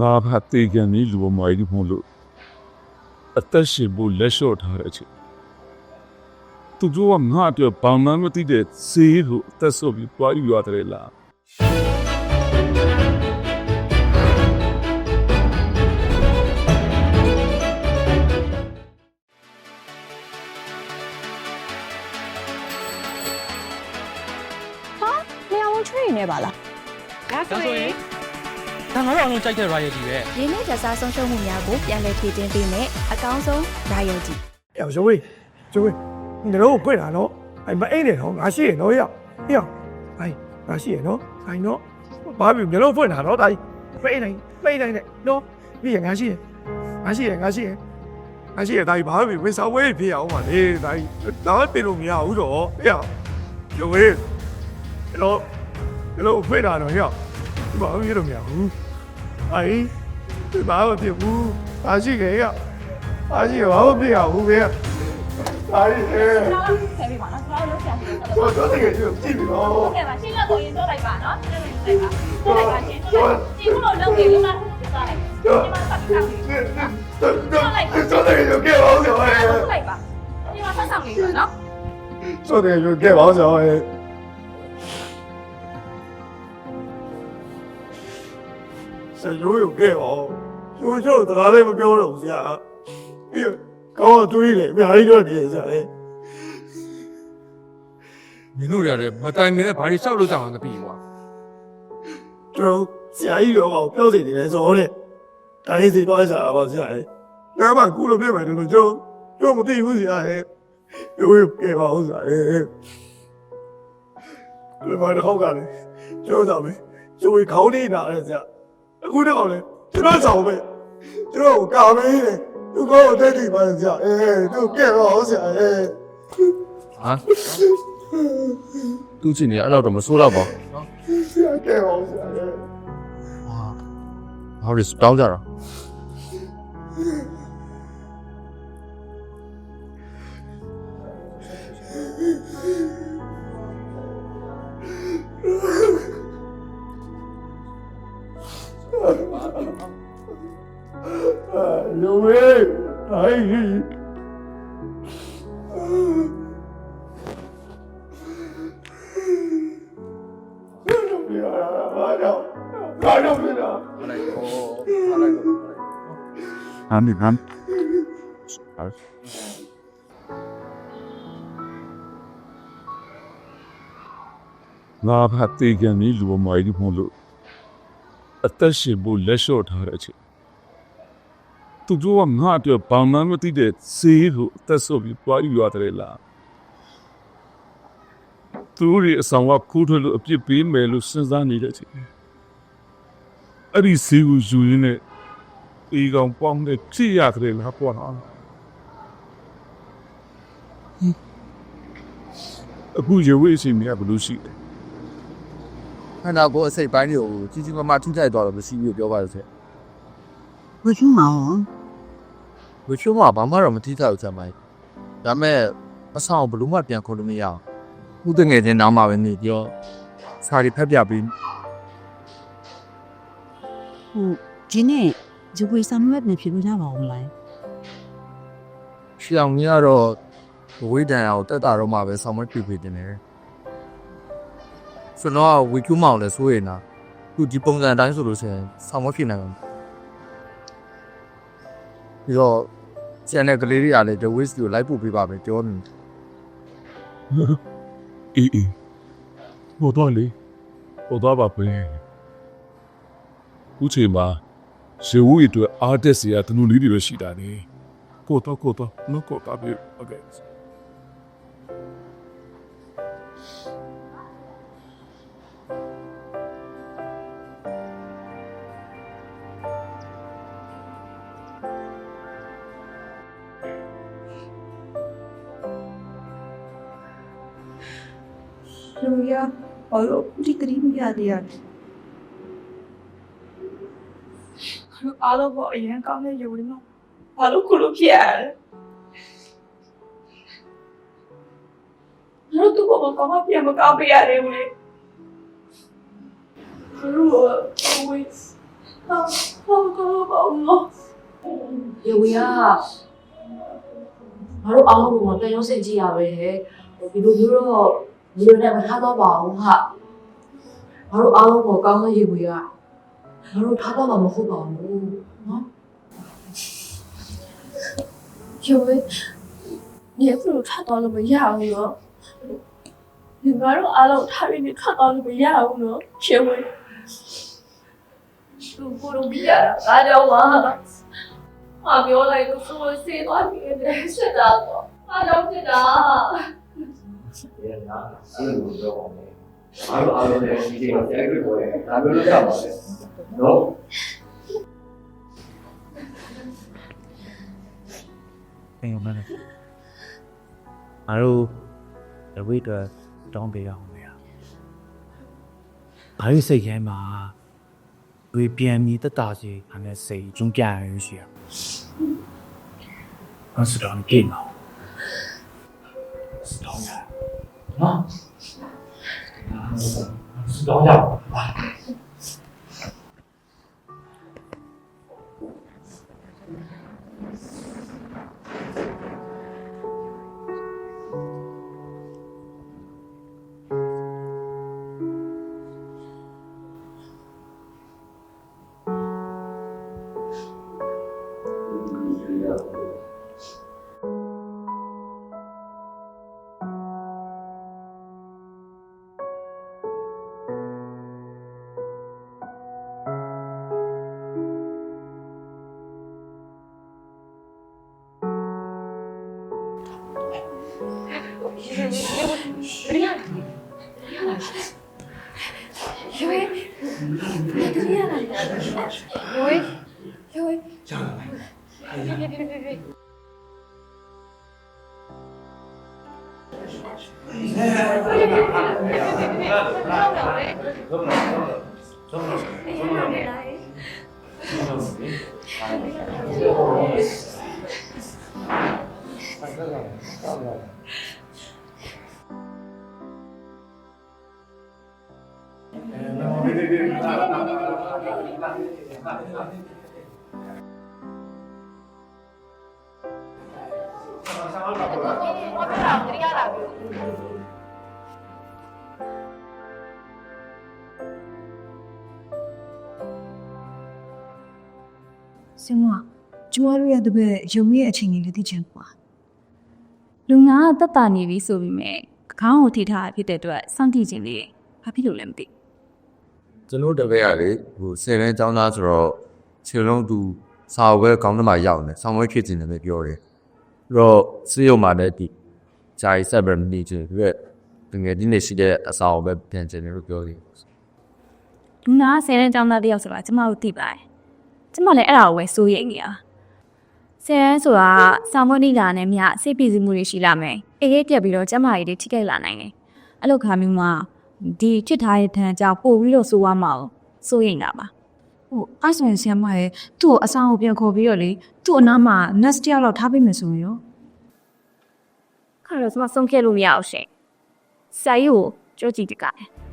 ငါဖတ်သေးကန်ကြီးလူပေါ်မှာကြီးဖုံးလို့အသက်ရှင်ဖို့လက်လျှော့ထားတဲ့အချိန်သူတို့ကငါအတွက်ဘာမှမသိတဲ့စေးကိုအသက်ဆုပ်ပြီးတွားယူရတယ်လားလျှော လုံးကြိုက်တဲ့ royalty ပဲရင်းနှီးကြစားဆုံးရှုံးမှုများကိုပြန်လည်ဖြည့်တင်းပေးမယ်အကောင်းဆုံး royalty ယောဇဝေးဇဝေးငါတို့ကိုကြွတာနော်အိမ်မအိမ်နဲ့နော်ငါရှိရနော်ရောက်ရောက်အိုင်ငါရှိရနော်ဆိုင်နော်ဘာပြီငါတို့ဖွင့်တာနော်တိုင်းမအိမ်နိုင်မအိမ်နိုင်နဲ့နော်ပြီးရငါရှိရငါရှိရငါရှိရငါရှိရတိုင်းဘာပြီဝင်စားဝေးဖြစ်အောင်ပါလေတိုင်းတော့တင်လို့မရဘူးတော့ဟဲ့ရောက်ဇဝေးကျွန်တော်ကျွန်တော်ဖွင့်တာနော်ရောက်ဘာမှမဖြစ်လို့မရဘူး ကယ်ကြီးကြည့်ပြီးတော့ဟုတ်ကဲ့ပါရှင်းလက်ကိုရင်တော့လိုက်ပါနော်ရှင်းလက်ကိုလိုက်ပါရှင်းလိုက်ပါရှင်းကြည့်ဖို့လုံးနေလို့လားဆက်လိုက်ဒီမှာဆက်ပြီးဆောင်နေတော့တော့တော့တကယ်ကြီးကြည့်ပါဦးဆိုရဲလိုက်ပါဒီမှာဆက်ဆောင်နေပါနော်ဆိုတယ်ကြီးကြည့်ပါဦး ဆိုရဲဆယ်ရိုးရုံကြည့်ပါကျိုးကျိုးတရားလေးမပြောတော့ဘူးဆရာပြီးကောင်းတွေးလေအများကြီးတော့နေဆရာလေမင်းတို့ရတယ်မတိုင်နဲ့ဘာတွေလျှောက်လို့တောင်းမှမပြီးကွာကျွန်တော်ဆရာကြီးရောပြောစီနေတယ်ဆိုတော့တိုင်းစီတော့ဆရာပါဆရာလေငါမှကူလို့ပြမယ်လို့ကျွန်တော်ကျွန်တော်မသိဘူးဆရာလေရိုးရုံကြည့်ပါဦးဆရာလေဒီမှာတော့ကလည်းကျွန်တော်တော့ကျိုးခေါင်းနေတာလေဆရာ အခုတော့လေကျွန်တော်ဆောင်ပဲကျွန်တော်ကာမေးတယ်သူကောတက်တည်ပါဆရာအဲသူကြည့်ပါဦးဆရာအဲဟာသူ့ချင်းနေအဲ့တော့တော့မဆိုးတော့ပါဘူးနော်ဆရာကြည့်ပါဦးဆရာလေဟာဘာလို့စတောင်းကြတာ လူဝေးအဲ့ဒီဘာတော့ဘာတော့ပြတာဟာလိုက်ဟောဟာလိုက်ဟော ဟာမိဟမ်ဟာငါဖတ် သေးကန်ကြီးလူပေါ်မှာကြီးဖုံးလို့အသက်ရှင်ဖို့လက်လျှော့ထားတဲ့အချိန်သူတို့ကငါအတွက်ဘာမှမသိတဲ့စေးကိုအသက်ဆုပ်ပြီးတွားယူရတယ်လားသူတို့ရဲ့အဆောင်ကခိုးထွက်လို့အပြစ်ပေးမယ်လို့စဉ်းစားနေတဲ့အချိန်အဲ့ဒီစေးကိုယူရင်းနဲ့ဒီကောင်ပေါင်းတဲ့ကြည့်ရတယ်လားပေါ့နော်အခုရဝေးစီမြတ်ဘလူးရှိတယ်ခန္ဓာကိုယ်အစိတ်ပိုင်းတွေကိုကြီးကြီးမားမားထိခိုက်သွားတော့မရှိဘူးပြောပါလို့ဆက်ဝချူမောင် ဝချိုးမှာဘာမှတော့မထိခိုက်ဘူးဆက်မိုင်းဒါမဲ့အဆောင်ဘလို့မှပြန်ခေါ်လို့မရအောင်ဥတငယ်ချင်းနားမှာပဲနေပြောစာရီဖက်ပြပြီးဟိုဒီနေ့ဂျူပွေဆမ်မတ်နဲ့ဖြစ်လို့ရပါအောင်လားရှောင်းကြီးကတော့ဝိဒန်အောင်တက်တာတော့မှပဲဆောင်းမပြပြတင်တယ်ဆိုတော့ဝီကူမောင်လည်းစိုးရင်လားသူဒီပုံစံအတိုင်းဆိုလို့ဆိုရင်ဆောင်းမဖြစ်နိုင်ဘူး ပြီးတော့ကျန်တဲ့ကလေးတွေကလည်း The Wiz ကိုလိုက်ပို့ပေးပါပဲပြောနေအေးအေးဟိုတော့လေဟိုတော့ပါပဲဦးချေမှာရေဝူရီအတွက်အားတက်စီရတနူလေးတွေပဲရှိတာနေကိုတော့ကိုတော့နော်ကိုတော့ပြီโ hallelujah और पूरी करीब याद याद အားလုံးကအရင်ကောင်းတဲ့ယူရင်းတော့ဘာလို့ခုလိုဖြစ်ရလဲဘာလို့သူ့ကိုကောင်းမပြန်မကောင်းပြရလဲဦးလေးဘာလို့ဝိစ်ဟာဘာလို့ဘာလို့ယူရဘာလို့အားလုံးကတန်ရုံးစင်ကြည့်ရပဲဟိုဒီလိုမျိုးတော့ ဒီလိုနဲ့မထားတော့ပါဘူးဟာငါတို့အားလုံးကိုကောင်းတဲ့ရေဝေကငါတို့ထားတော့မှာမဟုတ်ပါဘူးနော်ရေဝေနေခုလိုထွက်သွားလို့မရဘူးနော်ဒီငါတို့အားလုံးထားပြီးထွက်သွားလို့မရဘူးနော်ရေဝေသူကိုလိုပြရတာဒါကြောင့်ပါငါပြောလိုက်လို့ဆိုစေးသွားပြီတဲ့ဆက်တာတော့အားကြောင့်ဖြစ်တာ ရဲ့နာအင်းကိုပြောပါမယ်အားလုံးအားလုံးလည်းဒီချိန်မှာဆက်ကြည့်ပေါ်တယ်ဒါပြောလို့ရပါမယ်နော်တင်ရုံနဲ့ငါတို့တဝိတ်တော့တောင်းပေးရအောင်လေ။ဘာလို့စိတ်ထဲမှာဝေပြန်ပြီးတက်တာစီအနေနဲ့စိတ်ကျုံကြရရရှိရ။အစတော့ကိမောစ တော့ရနော်စတော့ရ 不要了，因为不要了，因为因为别别别别别。别别别喝不了，喝不了，喝不了，喝不了，喝不。 စင်မကျမတို့ရဲ့တပည့်ရုံရဲ့အချိန်ကြီးလည်းသိချင်ကွာလူငါကတက်တာနေပြီဆိုပြီးမဲ့ခေါင်းကိုထိထားတာဖြစ်တဲ့အတွက်စောင့်ကြည့်ခြင်းလေးဘာဖြစ်လို့လဲမသိ ကျွန်တော်တပည့်ကလေဟိုဆယ်တန်းကျောင်းသားဆိုတော့ခြေလုံးသူစာဝဲကောင်းသမားရောက်နေဆောင်းဝဲဖြစ်နေတယ်ပဲပြောတယ်အဲ့တော့စီယုံမှာလည်းဒီဂျာရီဆက်ဘရမနီချင်ပြီးတော့ငယ်ဒီနေ့ရှိတဲ့အစာကိုပဲပြန်ကျင်တယ်လို့ပြောတယ်လူငါကဆယ်တန်းကျောင်းသားတစ်ယောက်ဆိုတာကျမတို့သိပါတယ်ကျမလည်းအဲ့ဒါကိုပဲစိုးရိမ်နေတာဆယ်တန်းဆိုတာစာမွေးနေလာနဲ့မြစိတ်ပြည့်စုံမှုတွေရှိလာမယ်အေးအေးပြက်ပြီးတော့ကျမကြီးတွေထိခိုက်လာနိုင်တယ်အဲ့လိုခါမျိုးမှာ ဒီချစ်ထားတဲ့ထံကြောင့်ပို့ပြီးတော့စိုးရမှာကိုစိုးရိမ်တာပါဟိုအဲ့ဆိုရင်ဆင်မရဲ့သူ့ကိုအဆောင်ကိုပြန်ခေါ်ပြီးတော့လေသူ့အနားမှာ nest တယောက်လောက်ထားပေးမယ်ဆိုရင်ရောခါတော့ကျမဆုံးဖြတ်လို့မရအောင်ရှင်ဆာယူကိုကြောကြည့်တကတယ်။